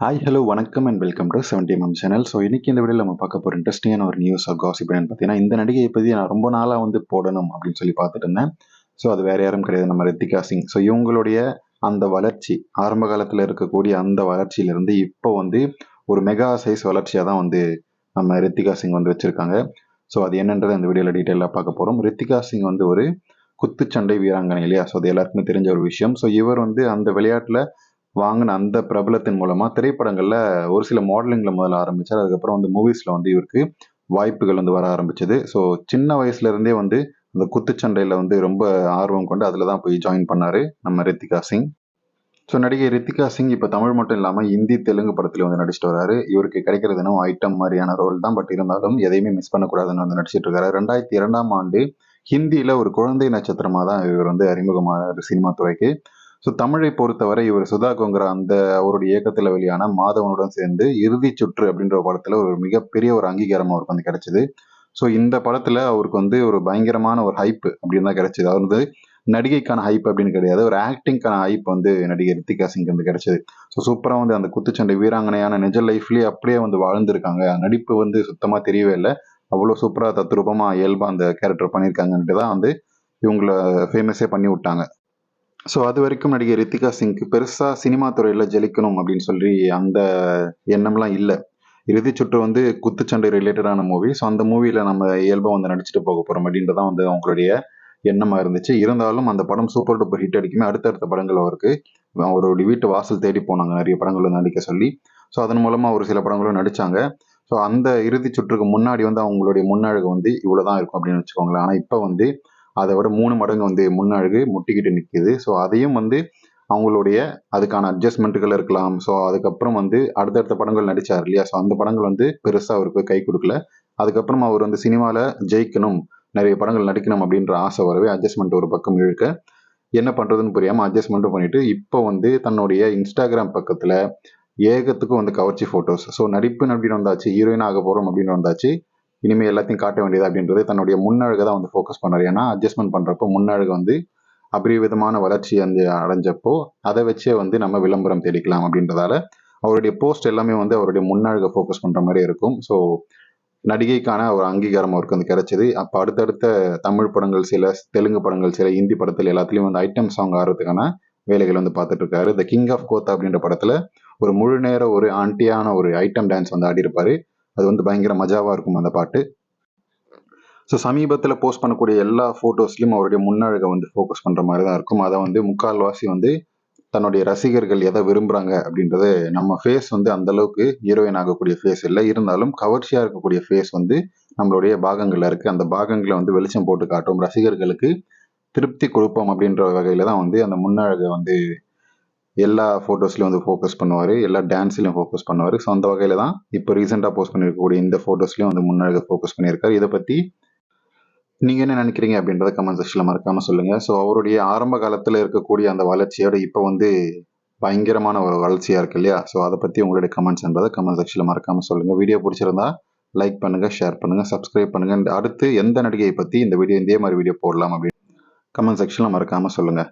Hi hello வணக்கம் and welcome to seventy M channel so இன்னைக்கு இந்த வீடியோவில் நம்ம பார்க்க போகிற இன்ட்ரெஸ்டிங்கான ஒரு நியூஸ் காசிப் என்னன்னு பார்த்தீங்கன்னா இந்த நடிகையை பற்றி நான் ரொம்ப நாளாக வந்து போடணும் அப்படின்னு சொல்லி பார்த்துட்டு இருந்தேன். ஸோ அது வேறு யாரும் கிடையாது நம்ம ரித்திகா சிங். ஸோ இவங்களுடைய அந்த வளர்ச்சி ஆரம்ப காலத்தில் இருக்கக்கூடிய அந்த வளர்ச்சியிலேருந்து இப்போ வந்து ஒரு மெகா சைஸ் வளர்ச்சியாக தான் வந்து நம்ம ரித்திகா சிங் வந்து வச்சுருக்காங்க. ஸோ அது என்னன்றதை அந்த வீடியோவில் டீட்டெயிலாக பார்க்க போகிறோம் ரித்திகா சிங் வந்து ஒரு குத்துச்சண்டை வீராங்கனை இல்லையா? ஸோ அது எல்லாருக்குமே தெரிஞ்ச ஒரு விஷயம். ஸோ இவர் வந்து அந்த விளையாட்டில் வாங்கின அந்த பிரபலத்தின் மூலமாக திரைப்படங்களில் ஒரு சில மாடலிங்கில் முதல்ல ஆரம்பித்தார் அதுக்கப்புறம் வந்து மூவிஸில் வந்து இவருக்கு வாய்ப்புகள் வந்து வர ஆரம்பிச்சது. ஸோ சின்ன வயசுலேருந்தே வந்து அந்த குத்துச்சண்டையில் வந்து ரொம்ப ஆர்வம் கொண்டு அதில் தான் போய் ஜாயின் பண்ணார் நம்ம ரித்திகா சிங். ஸோ நடிகை ரித்திகா சிங் இப்போ தமிழ் மட்டும் இல்லாமல் இந்தி தெலுங்கு படத்தில் வந்து நடிச்சிட்டு வராரு. இவருக்கு கிடைக்கிறது இன்னும் ஐட்டம் மாதிரியான ரோல் தான். பட் இருந்தாலும் எதையுமே மிஸ் பண்ணக்கூடாதுன்னு வந்து நடிச்சிட்டு இருக்காரு. ரெண்டாயிரத்தி இரண்டாம் ஆண்டு ஹிந்தியில் ஒரு குழந்தை நட்சத்திரமாக தான் இவர் வந்து அறிமுகமானார் சினிமா துறைக்கு. ஸோ தமிழை பொறுத்தவரை இவர் சுதா கோங்கரா அந்த அவருடைய இயக்கத்தில் வெளியான மாதவனுடன் சேர்ந்து இறுதி சுற்று அப்படின்ற ஒரு ஒரு மிகப்பெரிய ஒரு அங்கீகாரம் அவருக்கு வந்து கிடைச்சிது. ஸோ இந்த படத்தில் அவருக்கு வந்து ஒரு பயங்கரமான ஒரு ஹைப் அப்படின்னு தான் கிடைச்சிது. அவர் வந்து நடிகைக்கான ஹைப் அப்படின்னு கிடையாது. ஒரு ஆக்டிங்கான ஹைப் வந்து நடிகை ரித்திகா சிங் வந்து கிடைச்சது. ஸோ சூப்பராக வந்து அந்த குத்துச்சண்டை வீராங்கனையான நிஜ லைஃப்லேயே அப்படியே வந்து வாழ்ந்துருக்காங்க. நடிப்பு வந்து சுத்தமாக தெரியவே இல்லை. அவ்வளோ சூப்பராக தத்ரூபமாக இயல்பாக அந்த கேரக்டர் பண்ணியிருக்காங்கன்ட்டு தான் வந்து இவங்கள ஃபேமஸே பண்ணி விட்டாங்க. ஸோ அது வரைக்கும் நடிகை ரித்திகா சிங்க்கு பெருசாக சினிமா துறையில் ஜெலிக்கணும் அப்படின்னு சொல்லி அந்த எண்ணம்லாம் இல்லை. இறுதி சுற்று வந்து குத்துச்சண்டை ரிலேட்டடான மூவி ஸோ அந்த மூவியில் நம்ம இயல்பாக வந்து நடிச்சுட்டு போக போகிறோம் அப்படின்றதான் வந்து அவங்களுடைய எண்ணமாக இருந்துச்சு. இருந்தாலும் அந்த படம் சூப்பர் டூப்பர் ஹிட் அடிக்குமே. அடுத்தடுத்த படங்கள் அவருக்கு அவருடைய வீட்டு வாசல் தேடி போனாங்க. நிறைய படங்கள் நடிக்க சொல்லி. ஸோ அதன் மூலமாக ஒரு சில படங்களும் நடித்தாங்க ஸோ அந்த இறுதி சுற்றுக்கு முன்னாடி வந்து அவங்களுடைய முன்னழகு வந்து இவ்வளோ தான் இருக்கும் அப்படின்னு வச்சுக்கோங்களேன். ஆனால் இப்போ வந்து அதை விட மூணு மடங்கு வந்து முன்னழகு முட்டிக்கிட்டு நிற்கிது ஸோ அதையும் வந்து அவங்களுடைய அதுக்கான அட்ஜஸ்ட்மெண்ட்டுகள் இருக்கலாம். ஸோ அதுக்கப்புறம் வந்து அடுத்தடுத்த படங்கள் நடித்தார் இல்லையா? ஸோ அந்த படங்கள் வந்து பெருசாக அவருக்கு கை கொடுக்கல. அதுக்கப்புறம் அவர் வந்து சினிமாவில் ஜெயிக்கணும் நிறைய படங்கள் நடிக்கணும் அப்படின்ற ஆசை வரவே அட்ஜஸ்ட்மெண்ட் ஒரு பக்கம் இழுக்க. என்ன பண்ணுறதுன்னு புரியாமல் அட்ஜஸ்ட்மெண்ட்டும் பண்ணிட்டு இப்போ வந்து தன்னுடைய இன்ஸ்டாகிராம் பக்கத்தில் ஏகத்துக்கும் வந்து கவர்ச்சி ஃபோட்டோஸ் ஸோ நடிப்புன்னு அப்படின்னு வந்தாச்சு ஹீரோயின் ஆக போகிறோம் அப்படின்னு வந்தாச்சு. இனிமேல் எல்லாத்தையும் காட்ட வேண்டியது அப்படின்றது தன்னுடைய முன்னழகை தான் வந்து ஃபோக்கஸ் பண்ணார். ஏன்னா அட்ஜஸ்ட்மெண்ட் பண்ணுறப்போ முன்னழகு வந்து அபரிவிதமான வளர்ச்சி வந்து அடைஞ்சப்போ அதை வச்சே வந்து நம்ம விளம்பரம் தேடிக்கலாம் அப்படின்றதால அவருடைய போஸ்ட் எல்லாமே வந்து அவருடைய முன்னழகை ஃபோக்கஸ் பண்ணுற மாதிரி இருக்கும். ஸோ நடிகைக்கான ஒரு அங்கீகாரம் அவருக்கு வந்து கிடைச்சது. அப்போ அடுத்தடுத்த தமிழ் படங்கள் சில தெலுங்கு படங்கள் சில ஹிந்தி படத்தில் எல்லாத்துலேயும் வந்து ஐட்டம் சாங் ஆடுறதுக்கான வேலைகள் வந்து பார்த்துட்டு இருக்காரு. த கிங் ஆஃப் கோத்தா அப்படின்ற படத்தில் ஒரு முழு நேர ஒரு ஆண்டியான ஒரு ஐட்டம் டான்ஸ் வந்து ஆடியிருப்பாரு. அது வந்து பயங்கர மஜாவாக இருக்கும் அந்த பாட்டு. ஸோ சமீபத்தில் போஸ்ட் பண்ணக்கூடிய எல்லா ஃபோட்டோஸ்லையும் அவருடைய முன்னழகை வந்து ஃபோக்கஸ் பண்ணுற மாதிரி தான் இருக்கும். அதை வந்து முக்கால்வாசி வந்து தன்னுடைய ரசிகர்கள் எதை விரும்புகிறாங்க அப்படின்றது நம்ம ஃபேஸ் வந்து அந்தளவுக்கு ஹீரோயின் ஆகக்கூடிய ஃபேஸ் இல்லை. இருந்தாலும் கவர்ச்சியாக இருக்கக்கூடிய ஃபேஸ் வந்து நம்மளுடைய பாகங்களில் இருக்குது அந்த பாகங்களை வந்து வெளிச்சம் போட்டு காட்டும் ரசிகர்களுக்கு திருப்தி கொடுப்போம் அப்படின்ற வகையில் தான் வந்து அந்த முன்னழகை வந்து எல்லா ஃபோட்டோஸ்லையும் வந்து ஃபோக்கஸ் பண்ணுவார் எல்லா டான்ஸ்லையும் ஃபோக்கஸ் பண்ணுவார். ஸோ அந்த வகையில் தான் இப்போ ரீசெண்டாக போஸ்ட் பண்ணியிருக்கக்கூடிய இந்த ஃபோட்டோஸ்லையும் வந்து முன்னாடி ஃபோக்கஸ் பண்ணியிருக்காரு. இதை பற்றி நீங்கள் என்ன நினைக்கிறீங்க அப்படின்றத கமெண்ட் செக்ஷனில் மறக்காமல் சொல்லுங்கள் ஸோ அவருடைய ஆரம்ப காலத்தில் இருக்கக்கூடிய அந்த வளர்ச்சியோட இப்போ வந்து பயங்கரமான ஒரு வளர்ச்சியாக இருக்கு இல்லையா? ஸோ அதை பற்றி உங்களுடைய கமெண்ட்ஸ்ன்றதை கமெண்ட் செக்ஷனில் மறக்காமல் சொல்லுங்கள் வீடியோ பிடிச்சிருந்தா லைக் பண்ணுங்கள் ஷேர் பண்ணுங்கள் சப்ஸ்கிரைப் பண்ணுங்கள் அடுத்து எந்த நடிகையை பற்றி இந்த வீடியோ இதே மாதிரி வீடியோ போடலாம் அப்படின்னு கமெண்ட் செக்ஷனில் மறக்காமல் சொல்லுங்கள்